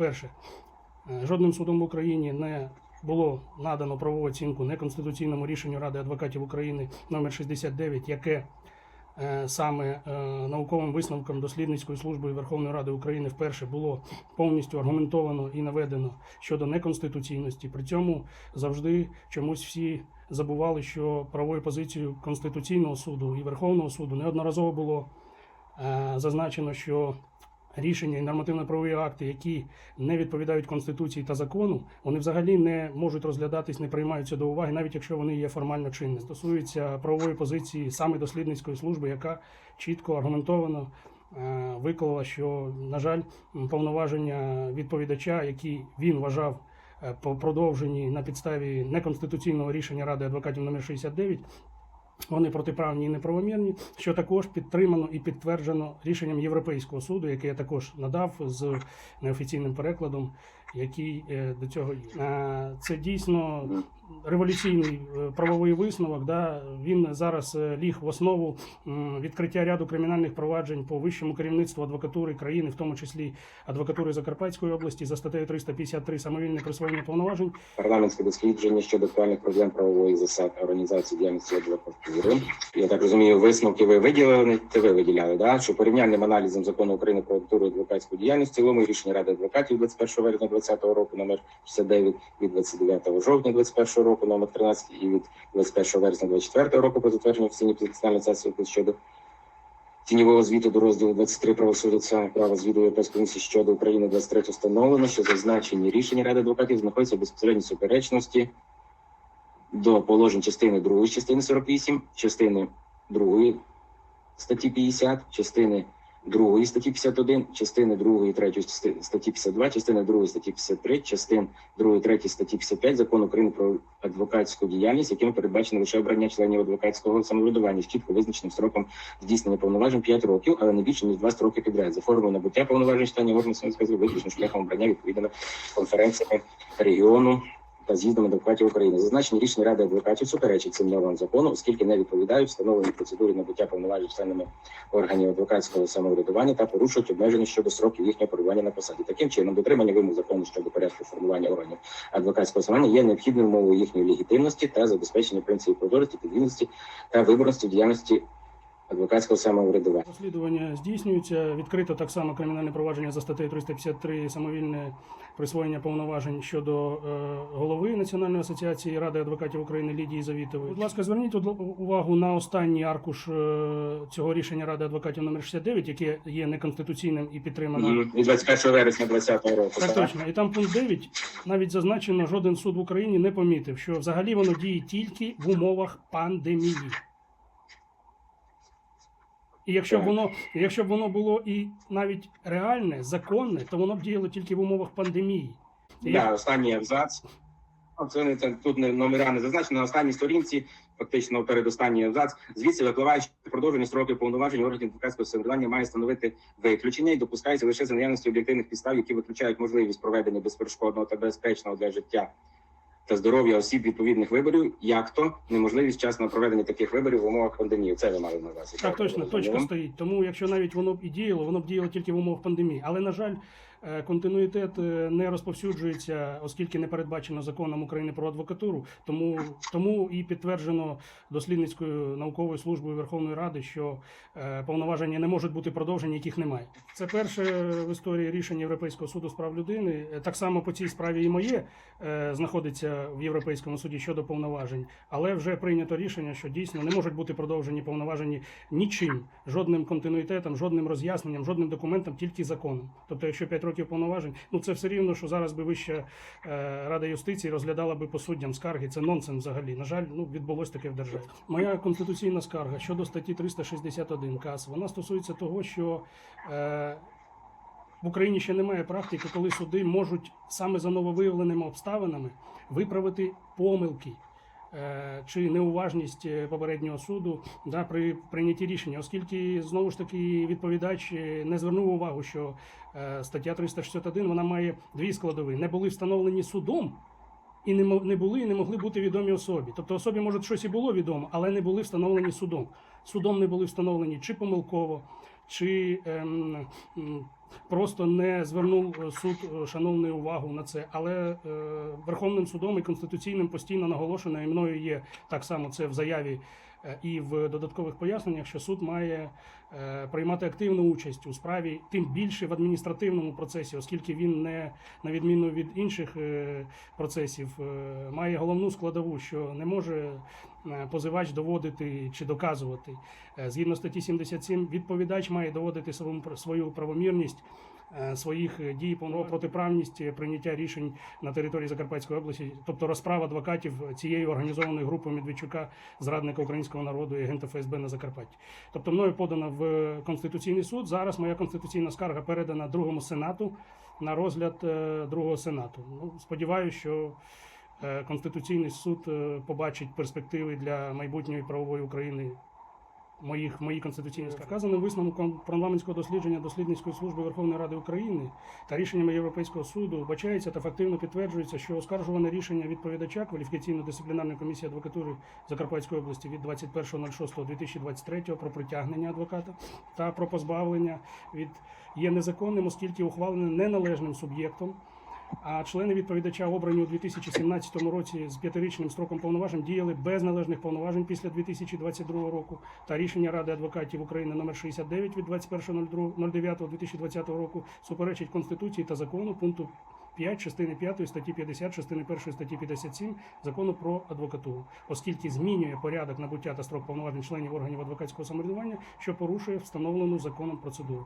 Перше, е, жодним судом в Україні не було надано правову оцінку неконституційному рішенню Ради адвокатів України номер 69, яке е, саме е, науковим висновком дослідницької служби Верховної Ради України вперше було повністю аргументовано і наведено щодо неконституційності. При цьому завжди чомусь всі забували, що правовою позицією Конституційного суду і Верховного суду неодноразово було зазначено, що рішення і нормативно-правові акти, які не відповідають Конституції та закону, вони взагалі не можуть розглядатись, не приймаються до уваги, навіть якщо вони є формально чинні. Стосується правової позиції саме дослідницької служби, яка чітко аргументовано е, виклала, що, на жаль, повноваження відповідача, які він вважав е, по продовженні на підставі неконституційного рішення Ради адвокатів номер 69, вони протиправні і неправомірні, що також підтримано і підтверджено рішенням Європейського суду, яке я також надав з неофіційним перекладом, який е, до цього. Е, Це дійсно революційний е, правовий висновок. Да? Він зараз е, ліг в основу відкриття ряду кримінальних проваджень по вищому керівництву адвокатури країни, в тому числі адвокатури Закарпатської області, за статтею 353 самовільне присвоєння повноважень. парламентське дослідження щодо актуальних проблем правової засад організації діяльності адвокатури. Я так розумію, висновки ви виділили, це ви виділяли, да? що порівняльним аналізом закону України про адвокатуру і адвокатську діяльність в цілому рішення Ради адвокатів 21 вересня 2020 року номер 69 від 29 жовтня 2021 року номер 13 і від 21 вересня 2024 року про затвердження офіційної підписальної сесії щодо Тіньового звіту до розділу 23 правосуддя та права звіту Європейської комісії щодо України 23 встановлено, що зазначені рішення Ради адвокатів знаходяться в безпосередній суперечності до положень частини 2 частини 48, частини 2 статті 50, частини 2 статті 51, частини 2 і 3 статті 52, частини 2 статті 53, частин 2 і 3 статті 55 Закону України про адвокатську діяльність, яким передбачено лише обрання членів адвокатського самоврядування з чітко визначеним строком здійснення повноважень 5 років, але не більше ніж 2 строки підряд. За формою набуття повноважень членів органів самоврядування виключно шляхом обрання відповідними конференціями регіону та з'їздом адвокатів України. Зазначені рішення Ради адвокатів суперечать цим нормам закону, оскільки не відповідають встановленій процедурі набуття повноважень членами органів адвокатського самоврядування та порушують обмеження щодо сроків їхнього перебування на посаді. Таким чином, дотримання вимог закону щодо порядку формування органів адвокатського самоврядування є необхідною умовою їхньої легітимності та забезпечення принципів прозорості, підвільності та виборності в діяльності адвокатського самоврядування. Розслідування здійснюється. Відкрито так само кримінальне провадження за статтею 353 самовільне присвоєння повноважень щодо е, голови Національної асоціації Ради адвокатів України Лідії Завітової. Будь ласка, зверніть увагу на останній аркуш е, цього рішення Ради адвокатів номер 69, яке є неконституційним і підтримано. Мгм. 21 вересня 2020 року. Так точно. І там пункт 9 навіть зазначено, жоден суд в Україні не помітив, що взагалі воно діє тільки в умовах пандемії. І якщо б воно, якщо б воно було і навіть реальне, законне, то воно б діяло тільки в умовах пандемії. І Да, останній абзац. Це не це тут не номера не зазначено на останній сторінці, фактично передостанній абзац. Звідси випливає, що продовжені строки повноважень органів адвокатського самоврядування має становити виключення і допускається лише за наявності об'єктивних підстав, які виключають можливість проведення безперешкодного та безпечного для життя та здоров'я осіб відповідних виборів, як то неможливість часно проведення таких виборів в умовах пандемії. Це ви мали на увазі. Так, точно, я точка стоїть. Тому, якщо навіть воно б і діяло, воно б діяло тільки в умовах пандемії. Але, на жаль, континуїтет е, не розповсюджується, оскільки не передбачено законом України про адвокатуру. Тому, тому і підтверджено дослідницькою науковою службою Верховної Ради, що е, повноваження не можуть бути продовжені, яких немає. Це перше в історії рішення Європейського суду з прав людини. Е, Так само по цій справі і моє е, знаходиться в Європейському суді щодо повноважень, але вже прийнято рішення, що дійсно не можуть бути продовжені повноважені нічим, жодним континуїтетом, жодним роз'ясненням, жодним документом, тільки законом. Тобто, якщо 5 років повноважень, ну це все рівно, що зараз би вища е, рада юстиції розглядала би по суддям скарги. Це нонсенс взагалі. На жаль, ну відбулось таке в державі. Моя конституційна скарга щодо статті 361 КАС, вона стосується того, що. Е, в Україні ще немає практики, коли суди можуть саме за нововиявленими обставинами виправити помилки чи неуважність е, попереднього суду да, при прийнятті рішення, оскільки знову ж таки відповідач е, не звернув увагу, що е, стаття 361 вона має дві складові: не були встановлені судом. І не, не були і не могли бути відомі особі. Тобто особі, може, щось і було відомо, але не були встановлені судом. Судом не були встановлені чи помилково, чи ем, просто не звернув суд е, шановний увагу на це. Але е, Верховним судом і конституційним постійно наголошено, і мною є так само це в заяві е, і в додаткових поясненнях, що суд має е, приймати активну участь у справі, тим більше в адміністративному процесі, оскільки він не на відміну від інших процесів, має головну складову, що не може позивач доводити чи доказувати. Е, Згідно статті 77, відповідач має доводити свою- правомірність. е, Своїх е, дій про протиправність е, прийняття рішень на території Закарпатської області, тобто розправа адвокатів цієї організованої групи Медведчука, зрадника українського народу і агента ФСБ на Закарпатті. Тобто мною подано в Конституційний суд. Зараз моя конституційна скарга передана другому сенату на розгляд е, другого сенату. Ну, сподіваюся, що е, Конституційний суд е, побачить перспективи для майбутньої правової України. Моїх мої конституційні. Вказаним висновком парламентського дослідження дослідницької служби Верховної Ради України та рішеннями Європейського суду вбачається та фактивно підтверджується, що оскаржуване рішення відповідача кваліфікаційно-дисциплінарної комісії адвокатури Закарпатської області від 21.06.2023 про притягнення адвоката та про позбавлення від є незаконним, оскільки ухвалене неналежним суб'єктом. А члени відповідача обрані у 2017 році з п'ятирічним строком повноважень діяли без належних повноважень після 2022 року. Та рішення Ради адвокатів України номер 69 від 21.09.2020 року суперечить Конституції та закону пункту 5 частини 5 статті 50, частини 1 статті 57 закону про адвокатуру, оскільки змінює порядок набуття та строк повноважень членів органів адвокатського самоврядування, що порушує встановлену законом процедуру.